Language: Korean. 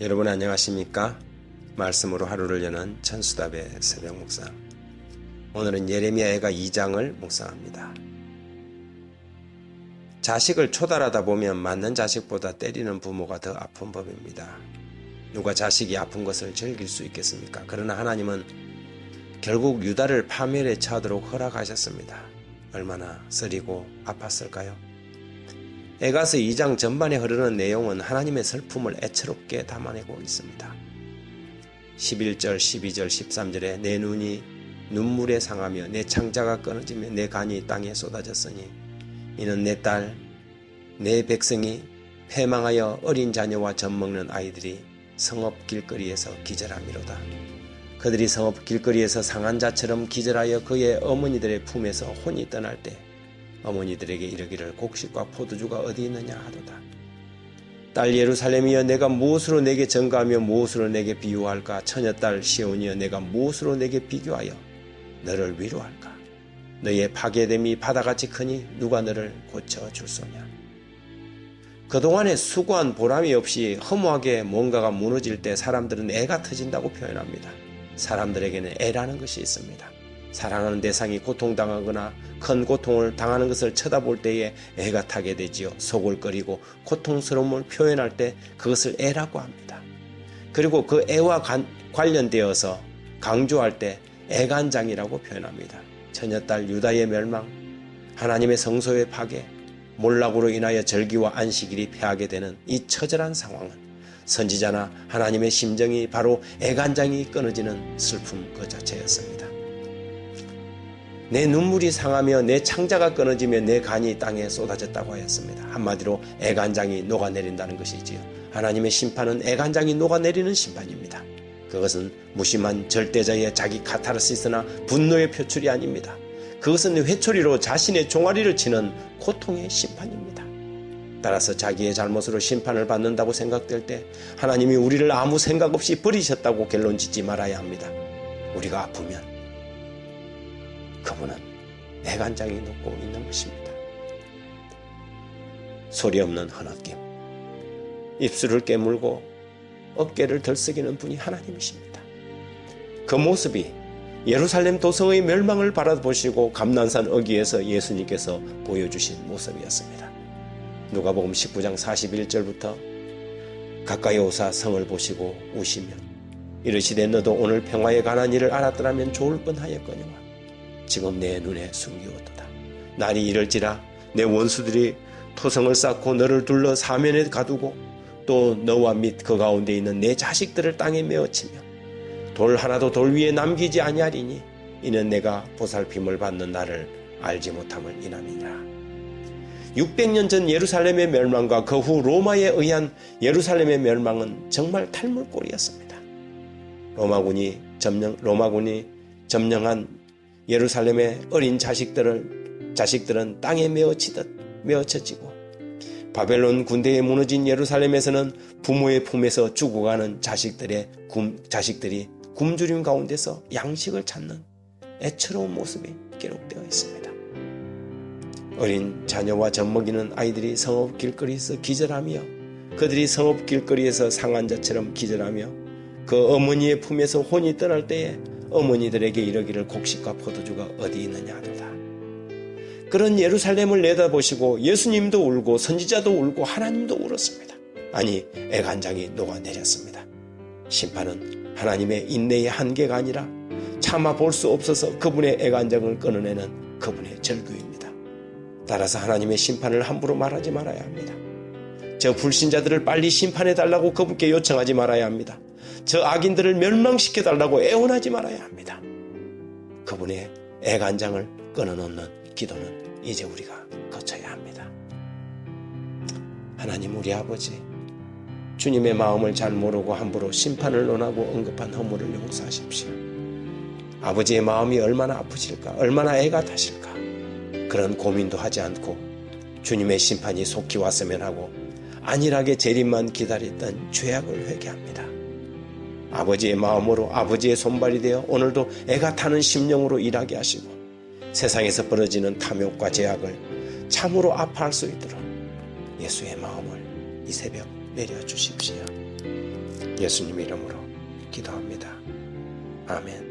여러분 안녕하십니까? 말씀으로 하루를 여는 천수답의 새벽 묵상. 오늘은 예레미야애가 2장을 묵상합니다. 자식을 초달하다 보면 맞는 자식보다 때리는 부모가 더 아픈 법입니다. 누가 자식이 아픈 것을 즐길 수 있겠습니까? 그러나 하나님은 결국 유다를 파멸에 처하도록 허락하셨습니다. 얼마나 쓰리고 아팠을까요? 에가서 2장 전반에 흐르는 내용은 하나님의 슬픔을 애처롭게 담아내고 있습니다. 11절, 12절, 13절에 내 눈이 눈물에 상하며 내 창자가 끊어지며 내 간이 땅에 쏟아졌으니 이는 내 딸, 내 백성이 패망하여 어린 자녀와 젖먹는 아이들이 성읍 길거리에서 기절함이로다. 그들이 성읍 길거리에서 상한 자처럼 기절하여 그의 어머니들의 품에서 혼이 떠날 때 어머니들에게 이르기를 곡식과 포도주가 어디 있느냐 하도다. 딸 예루살렘이여 내가 무엇으로 내게 전가하며 무엇으로 내게 비유할까 처녀 딸 시온이여 내가 무엇으로 내게 비교하여 너를 위로할까 너의 파괴됨이 바다같이 크니 누가 너를 고쳐 줄 소냐 그동안에 수고한 보람이 없이 허무하게 뭔가가 무너질 때 사람들은 애가 터진다고 표현합니다. 사람들에게는 애라는 것이 있습니다. 사랑하는 대상이 고통당하거나 큰 고통을 당하는 것을 쳐다볼 때에 애가 타게 되지요. 끓이고 고통스러움을 표현할 때 그것을 애라고 합니다. 그리고 그 애와 관, 관련되어서 강조할 때 애간장이라고 표현합니다. 처녀딸 유다의 멸망, 하나님의 성소의 파괴, 몰락으로 인하여 절기와 안식일이 패하게 되는 이 처절한 상황은 선지자나 하나님의 심정이 바로 애간장이 끊어지는 슬픔 그 자체였습니다. 내 눈물이 상하며 내 창자가 끊어지며 내 간이 땅에 쏟아졌다고 하였습니다. 한마디로 애간장이 녹아내린다는 것이지요. 하나님의 심판은 애간장이 녹아내리는 심판입니다. 그것은 무심한 절대자의 자기 카타르시스나 분노의 표출이 아닙니다. 그것은 회초리로 자신의 종아리를 치는 고통의 심판입니다. 따라서 자기의 잘못으로 심판을 받는다고 생각될 때 하나님이 우리를 아무 생각 없이 버리셨다고 결론 짓지 말아야 합니다. 우리가 아프면 그분은 애간장이 녹고 있는 것입니다. 소리 없는 헌어김, 입술을 깨물고 어깨를 들썩이는 분이 하나님이십니다. 그 모습이 예루살렘 도성의 멸망을 바라보시고 감난산 어귀에서 예수님께서 보여주신 모습이었습니다. 누가복음 19장 41절부터 가까이 오사 성을 보시고 우시며 이르시되 너도 오늘 평화에 관한 일을 알았더라면 좋을 뻔하였거니와 지금 내 눈에 숨기었도다. 날이 이럴지라 내 원수들이 토성을 쌓고 너를 둘러 사면에 가두고 또 너와 및 그 가운데 있는 내 자식들을 땅에 메어치며 돌 하나도 돌 위에 남기지 아니하리니 이는 내가 보살핌을 받는 나를 알지 못함을 인함이니라. 600년 전 예루살렘의 멸망과 그 후 로마에 의한 예루살렘의 멸망은 정말 탈물골이었습니다. 로마군이 점령 로마군이 점령한 예루살렘의 어린 자식들을 자식들은 땅에 메어치듯 메어쳐지고 바벨론 군대에 무너진 예루살렘에서는 부모의 품에서 죽어가는 자식들의 굶, 자식들이 굶주림 가운데서 양식을 찾는 애처로운 모습이 기록되어 있습니다. 어린 자녀와 젖먹이는 아이들이 성읍 길거리에서 기절하며 그들이 성읍 길거리에서 상한 자처럼 기절하며 그 어머니의 품에서 혼이 떠날 때에 어머니들에게 이르기를 곡식과 포도주가 어디 있느냐 하도다. 그런 예루살렘을 내다보시고 예수님도 울고 선지자도 울고 하나님도 울었습니다. 아니 애간장이 녹아내렸습니다. 심판은 하나님의 인내의 한계가 아니라 참아 볼 수 없어서 그분의 애간장을 끊어내는 그분의 절규입니다. 따라서 하나님의 심판을 함부로 말하지 말아야 합니다. 저 불신자들을 빨리 심판해 달라고 그분께 요청하지 말아야 합니다. 저 악인들을 멸망시켜 달라고 애원하지 말아야 합니다. 그분의 애간장을 끊어놓는 기도는 이제 우리가 거쳐야 합니다. 하나님 우리 아버지 주님의 마음을 잘 모르고 함부로 심판을 논하고 언급한 허물을 용서하십시오. 아버지의 마음이 얼마나 아프실까 얼마나 애가 타실까 그런 고민도 하지 않고 주님의 심판이 속히 왔으면 하고 안일하게 재림만 기다렸던 죄악을 회개합니다. 아버지의 마음으로 아버지의 손발이 되어 오늘도 애가 타는 심령으로 일하게 하시고 세상에서 벌어지는 탐욕과 제약을 참으로 아파할 수 있도록 예수의 마음을 이 새벽 내려주십시오. 예수님 이름으로 기도합니다. 아멘.